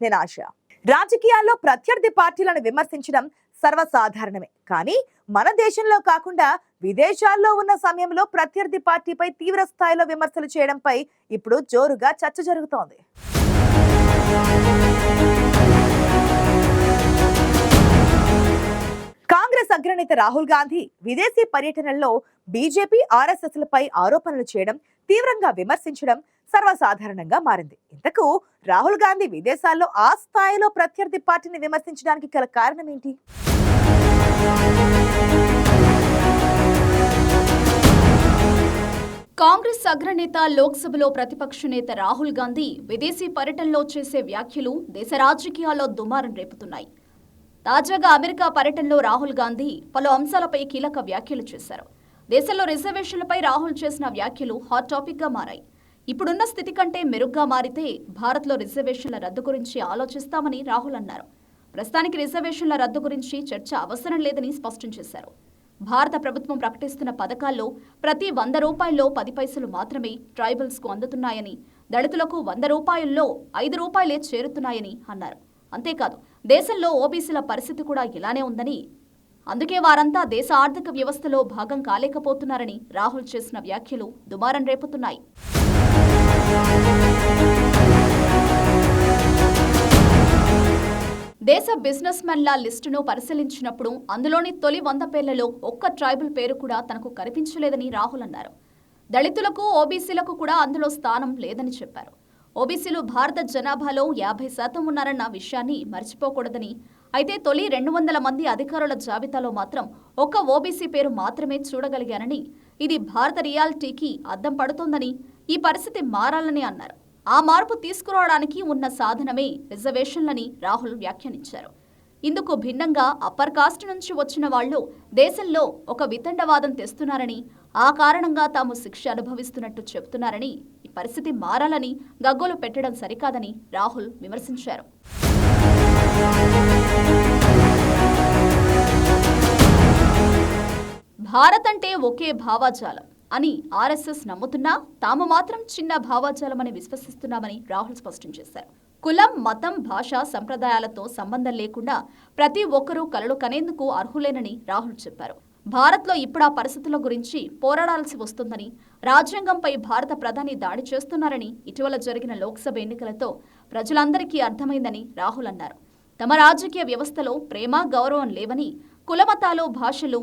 నినాశ రాజకీయాల్లో ప్రత్యర్థి పార్టీలను విమర్శించడం సర్వసాధారణమే. కానీ మన దేశంలో కాకుండా విదేశాల్లో ఉన్న సమయంలో ప్రత్యర్థి పార్టీపై తీవ్ర స్థాయిలో విమర్శలు చేయడంపై ఇప్పుడు జోరుగా చర్చ జరుగుతోంది. నేత రాహుల్ గాంధీ విదేశీ పర్యటనల్లో బీజేపీ ఆర్ఎస్ఎస్ లపై ఆరోపణలు చేయడం తీవ్రంగా విమర్శించడం సర్వసాధారణంగా మారింది. ఇంతకు రాహుల్ గాంధీ విదేశాల్లో ఆ స్థాయిలో ప్రత్యర్థి పార్టీని విమర్శించడానికి గల కారణం ఏంటి కాంగ్రెస్ అగ్రనేత లోక్సభలో ప్రతిపక్ష నేత రాహుల్ గాంధీ విదేశీ పర్యటనలో చేసే వ్యాఖ్యలు దేశ రాజకీయాల్లో దుమారం రేపుతున్నాయి. తాజాగా అమెరికా పర్యటనలో రాహుల్ గాంధీ పలు అంశాలపై కీలక వ్యాఖ్యలు చేశారు. దేశంలో రిజర్వేషన్లపై రాహుల్ చేసిన వ్యాఖ్యలు హాట్ టాపిక్గా మారాయి. ఇప్పుడున్న స్థితి కంటే మెరుగ్గా మారితే భారత్లో రిజర్వేషన్ల రద్దు గురించి ఆలోచిస్తామని రాహుల్ అన్నారు. ప్రస్తుతానికి రిజర్వేషన్ల రద్దు గురించి చర్చ అవసరం లేదని స్పష్టం చేశారు. భారత ప్రభుత్వం ప్రకటిస్తున్న పథకాల్లో ప్రతి వంద రూపాయల్లో పది పైసలు మాత్రమే ట్రైబల్స్కు అందుతున్నాయని దళితులకు వంద రూపాయల్లో ఐదు రూపాయలే చేరుతున్నాయని అన్నారు. అంతేకాదు దేశంలో ఓబీసీల పరిస్థితి కూడా ఇలానే ఉందని. అందుకే వారంతా దేశ ఆర్థిక వ్యవస్థలో భాగం కాలేకపోతున్నారని రాహుల్ చేసిన వ్యాఖ్యలు దుమారం రేపుతున్నాయి. దేశ బిజినెస్ మెన్ల లిస్టును పరిశీలించినప్పుడు అందులోని తొలి వంద పేర్లలో ఒక్క ట్రైబల్ పేరు కూడా తనకు కనిపించలేదని రాహుల్ అన్నారు. దళితులకు ఓబీసీలకు కూడా అందులో స్థానం లేదని చెప్పారు. ఓబీసీలు భారత జనాభాలో యాభై శాతం ఉన్నారన్న విషయాన్ని మర్చిపోకూడదని. అయితే తొలి రెండు వందల మంది అధికారుల జాబితాలో మాత్రం ఒక్క ఓబీసీ పేరు మాత్రమే చూడగలిగానని ఇది భారత రియాలిటీకి అద్దం పడుతోందని ఈ పరిస్థితి మారాలని అన్నారు. ఆ మార్పు తీసుకురావడానికి ఉన్న సాధనమే రిజర్వేషన్లని రాహుల్ వ్యాఖ్యానించారు. ఇందుకు భిన్నంగా అప్పర్ కాస్ట్ నుంచి వచ్చిన వాళ్ళు దేశంలో ఒక వితండవాదం తెస్తున్నారని ఆ కారణంగా తాము శిక్ష అనుభవిస్తున్నట్టు చెబుతున్నారని పరిస్థితి మారాలని గగ్గోలు పెట్టడం సరికాదని రాహుల్ విమర్శించారు. భారత్ అంటే ఒకే భావాజాలం అని ఆర్ఎస్ఎస్ నమ్ముతున్నా తాము మాత్రం చిన్న భావాజాలమని విశ్వసిస్తున్నామని రాహుల్ స్పష్టం చేశారు. కులం మతం భాష సంప్రదాయాలతో సంబంధం లేకుండా ప్రతి ఒక్కరూ కలలు కనేందుకు అర్హులేనని రాహుల్ చెప్పారు. భారత్లో ఇప్పుడు ఆ పరిస్థితుల గురించి పోరాడాల్సి వస్తుందని రాజ్యాంగంపై భారత ప్రధాని దాడి చేస్తున్నారని ఇటీవల జరిగిన లోక్సభ ఎన్నికలతో ప్రజలందరికీ అర్థమైందని రాహుల్ అన్నారు. తమ రాజకీయ వ్యవస్థలో ప్రేమ గౌరవం లేవని కులమతాలు భాషలు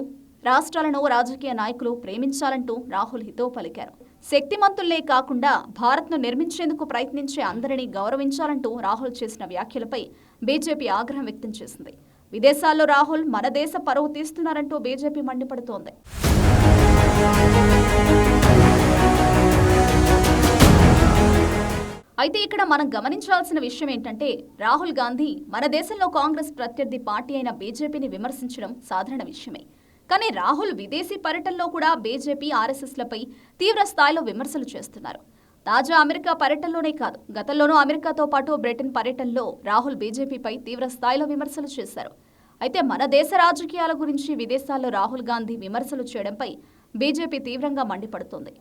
రాష్ట్రాలను రాజకీయ నాయకులు ప్రేమించాలంటూ రాహుల్ హితో పలికారు. శక్తిమంతుల్లే కాకుండా భారత్ను నిర్మించేందుకు ప్రయత్నించే అందరినీ గౌరవించాలంటూ రాహుల్ చేసిన వ్యాఖ్యలపై బీజేపీ ఆగ్రహం వ్యక్తం చేసింది. విదేశాల్లో రాహుల్ మన దేశ పరువు తీస్తున్నారంటూ బీజేపీ మండిపడుతోంది. అయితే ఇక్కడ మనం గమనించాల్సిన విషయం ఏంటంటే రాహుల్ గాంధీ మన దేశంలో కాంగ్రెస్ ప్రత్యర్థి పార్టీ అయిన బీజేపీని విమర్శించడం సాధారణ విషయమే. కానీ రాహుల్ విదేశీ పర్యటనలో కూడా బీజేపీ ఆర్ఎస్ఎస్లపై తీవ్ర స్థాయిలో విమర్శలు చేస్తున్నారు. తాజా అమెరికా పర్యటనలోనే కాదు గతంలోనూ అమెరికాతో పాటు బ్రిటన్ పర్యటనలో రాహుల్ బీజేపీపై తీవ్ర స్థాయిలో విమర్శలు చేశారు. అయితే మన దేశ రాజకీయాల గురించి విదేశాల్లో రాహుల్ గాంధీ విమర్శలు చేయడంపై బీజేపీ తీవ్రంగా మండిపడుతోంది.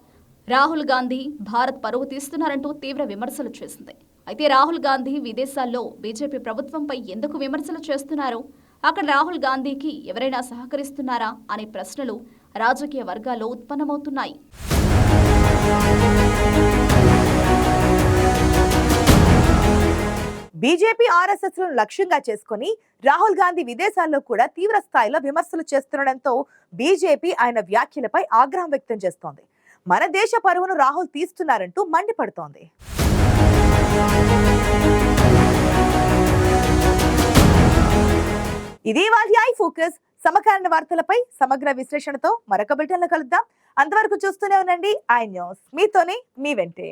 రాహుల్ గాంధీ భారత్ పరువు తీస్తున్నారంటూ తీవ్ర విమర్శలు చేసింది. అయితే రాహుల్ గాంధీ విదేశాల్లో బీజేపీ ప్రభుత్వంపై ఎందుకు విమర్శలు చేస్తున్నారు? అక్కడ రాహుల్ గాంధీకి ఎవరైనా సహకరిస్తున్నారా? అనే ప్రశ్నలు రాజకీయ వర్గాల్లో ఉత్పన్నమవుతున్నాయి. బీజేపీ ఆర్ఎస్ఎస్లను లక్ష్యంగా చేసుకుని రాహుల్ గాంధీ విదేశాల్లో కూడా తీవ్ర స్థాయిలో విమర్శలు చేస్తుండటంతో బీజేపీ ఆయన వ్యాఖ్యలపై ఆగ్రహం వ్యక్తం చేస్తోంది. మన దేశ పరువును రాహుల్ తీస్తున్నారంటూ మండిపడుతోంది. ఇది వాళ్ళ ఐ ఫోకస్. సమకాలీన వార్తలపై సమగ్ర విశ్లేషణతో మరొక బిల్టన్లో కలుద్దాం. అంతవరకు చూస్తూనే ఉండండి. I news. మీతోనే మీ వెంటే.